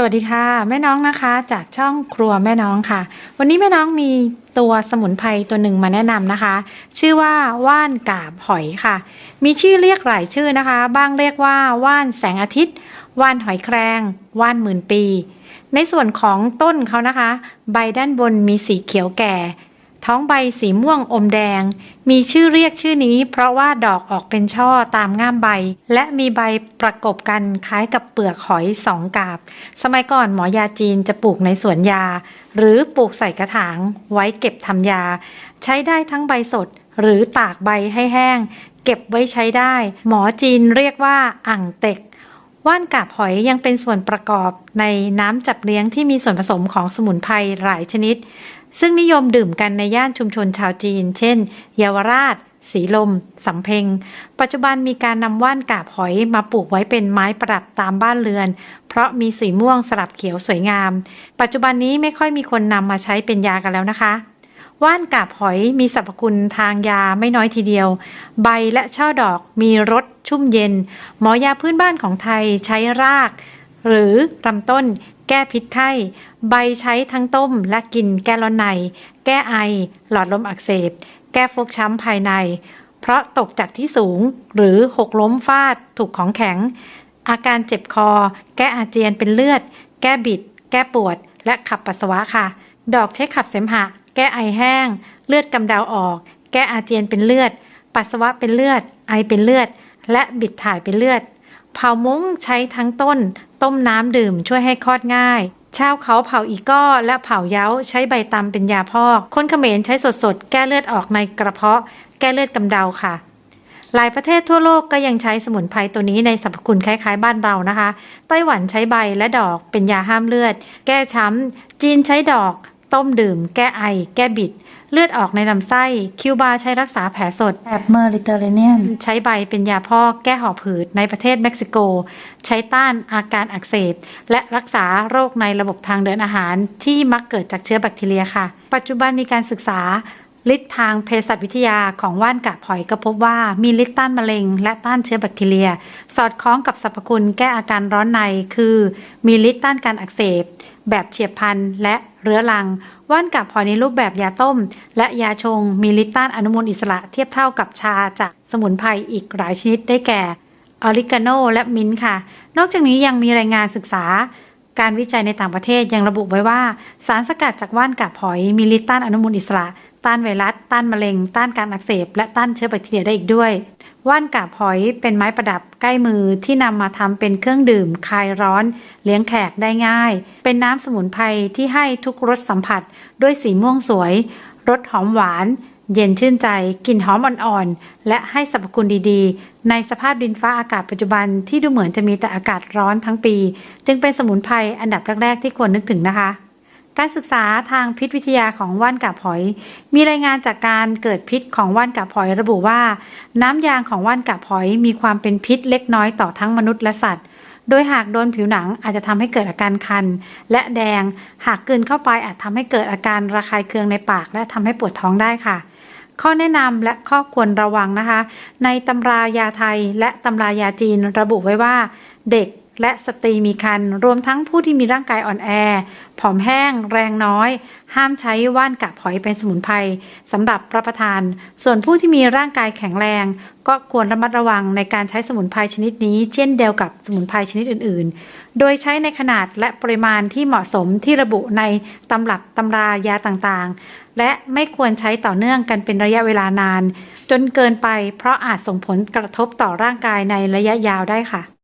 สวัสดีค่ะ แม่น้องนะคะ จากช่องครัวแม่น้องค่ะ วันนี้แม่น้องมีตัวสมุนไพรตัวหนึ่งมาแนะนำนะคะ ชื่อว่าว่านกาบหอยค่ะ มีชื่อเรียกหลายชื่อนะคะ บ้างเรียกว่าว่านแสงอาทิตย์ ว่านหอยแครงว่านหมื่นปี ในส่วนของต้นเขานะคะ ใบด้านบนมีสีเขียวแก่ ท้องใบสีม่วงอมแดง มีชื่อเรียกชื่อนี้ เพราะว่าดอกออกเป็นช่อตามง่ามใบ และมีใบประกบกันคล้ายกับเปลือกหอยสองกาบ สมัยก่อนหมอยาจีนจะปลูกในสวนยา หรือปลูกใส่กระถาง ไว้เก็บทำยา ใช้ได้ทั้งใบสด หรือตากใบให้แห้ง เก็บไว้ใช้ได้ หมอจีนเรียกว่าอ่างเต็กว่านกาบหอยยังเป็นส่วนประกอบในน้ำจับเลี้ยงที่มีส่วนผสมของสมุนไพรหลายชนิด ซึ่งนิยมดื่มกันในย่านชุมชนชาวจีน เช่น เยาวราช สีลม สำเพ็ง ปัจจุบันมีการนำว่านกาบหอยมาปลูกไว้เป็นไม้ประดับตามบ้านเรือน เพราะมีสีม่วงสลับเขียวสวยงาม ปัจจุบันนี้ไม่ค่อยมีคนนำมาใช้เป็นยากันแล้วนะคะว่านกาบหอยมีสรรพคุณทางยาไม่น้อยทีเดียว ใบและช่อดอกมีรสชุ่มเย็น หมอยาพื้นบ้านของไทยใช้ราก หรือลำต้น แก้พิษไข้ ใบใช้ทั้งต้มและกินแก้ร้อนใน แก้ไอ หลอดลมอักเสบ แก้ฟกช้ำภายใน เพราะตกจากที่สูงหรือหกล้มฟาด ถูกของแข็ง อาการเจ็บคอ แก้อาเจียนเป็นเลือด แก้บิด แก้ปวด และขับปัสสาวะค่ะ ดอกใช้ขับเสมหะ แก้ไอแห้ง เลือดกำเดาออก แก้อาเจียนเป็นเลือด ปัสสาวะเป็นเลือด ไอเป็นเลือด และบิดถ่ายเป็นเลือด เผามุ้งใช้ทั้งต้น ต้มน้ำดื่มช่วยให้คลอดง่ายชาวเขาเผาอีก้อและเผาเย้าใช้ใบตำเป็นยาพอก คนเขมรใช้สดๆ แก้เลือดออกในกระเพาะ แก้เลือดกำเดาค่ะ หลายประเทศทั่วโลกก็ยังใช้สมุนไพรตัวนี้ในสรรพคุณคล้ายๆ บ้านเรานะคะ ไต้หวันใช้ใบและดอกเป็นยาห้ามเลือด แก้ช้ำ จีนใช้ดอก ต้มดื่ม แก้ไอ แก้บิด เลือดออกในลำไส้ คิวบาใช้รักษาแผลสด แอบเมอริเตอร์เรเนียน ใช้ใบเป็นยาพอกแก้หอบหืดในประเทศเม็กซิโก ใช้ต้านอาการอักเสบ และรักษาโรคในระบบทางเดินอาหารที่มักเกิดจากเชื้อแบคทีเรียค่ะ ปัจจุบันมีการศึกษา ฤทธิ์ทางเภสัชวิทยาของว่านกาบหอยก็พบว่ามีฤทธิ์ต้านมะเร็ง และต้านเชื้อแบคทีเรีย สอดคล้องกับสรรพคุณแก้อาการร้อนในคือ มีฤทธิ์ต้านการอักเสบ แบบเฉียบพลันและเรื้อรัง ว่านกับหอยในรูปแบบยาต้ม และยาชง มีฤทธิ์ต้านอนุมูลอิสระเทียบเท่ากับชาจากสมุนไพรอีกหลายชนิดได้แก่ออริกาโนและมิ้นค่ะ นอกจากนี้ยังมีรายงานศึกษาการวิจัยในต่างประเทศยังระบุไว้ว่า สารสกัดจากว่านกับหอยมีฤทธิ์ต้านอนุมูลอิสระ ต้านไวรัส ต้านมะเร็ง ต้านการอักเสบ และต้านเชื้อแบคทีเรียได้อีกด้วย ว่านกาบหอยเป็นไม้ประดับใกล้มือที่นำมาทำเป็นเครื่องดื่มคลายร้อน เลี้ยงแขกได้ง่าย เป็นน้ำสมุนไพรที่ให้ทุกรสสัมผัส ด้วยสีม่วงสวย รสหอมหวาน เย็นชื่นใจ กลิ่นหอมอ่อนๆ และให้สรรพคุณดีๆ ในสภาพดินฟ้าอากาศปัจจุบันที่ดูเหมือนจะมีแต่อากาศร้อนทั้งปี จึงเป็นสมุนไพรอันดับแรกๆที่ควรนึกถึงนะคะ การศึกษาทางพิษวิทยาของว่านกาบหอย มีรายงานจากการเกิดพิษของว่านกาบหอยระบุว่า น้ำยางของว่านกาบหอยมีความเป็นพิษเล็กน้อยต่อทั้งมนุษย์และสัตว์ โดยหากโดนผิวหนังอาจจะทำให้เกิดอาการคัน และแดง หากกลืนเข้าไปอาจทำให้เกิดอาการระคายเคืองในปาก และทำให้ปวดท้องได้ค่ะข้อแนะนำและข้อควรระวังนะคะ ในตำรายาไทยและตำรายาจีนระบุไว้ว่า เด็ก และสตรีมีครรภ์รวมทั้งผู้ที่มีร่างกายอ่อนแอ ผอมแห้ง แรงน้อย ห้ามใช้ว่านกับหอยเป็นสมุนไพรสำหรับรับประทาน ส่วนผู้ที่มีร่างกายแข็งแรง ก็ควรระมัดระวังในการใช้สมุนไพรชนิดนี้ เช่นเดียวกับสมุนไพรชนิดอื่น ๆ โดยใช้ในขนาดและปริมาณที่เหมาะสมที่ระบุในตำรับตำรายาต่างๆ และไม่ควรใช้ต่อเนื่องกันเป็นระยะเวลานาน จนเกินไปเพราะอาจส่งผลกระทบต่อร่างกายในระยะยาวได้ค่ะ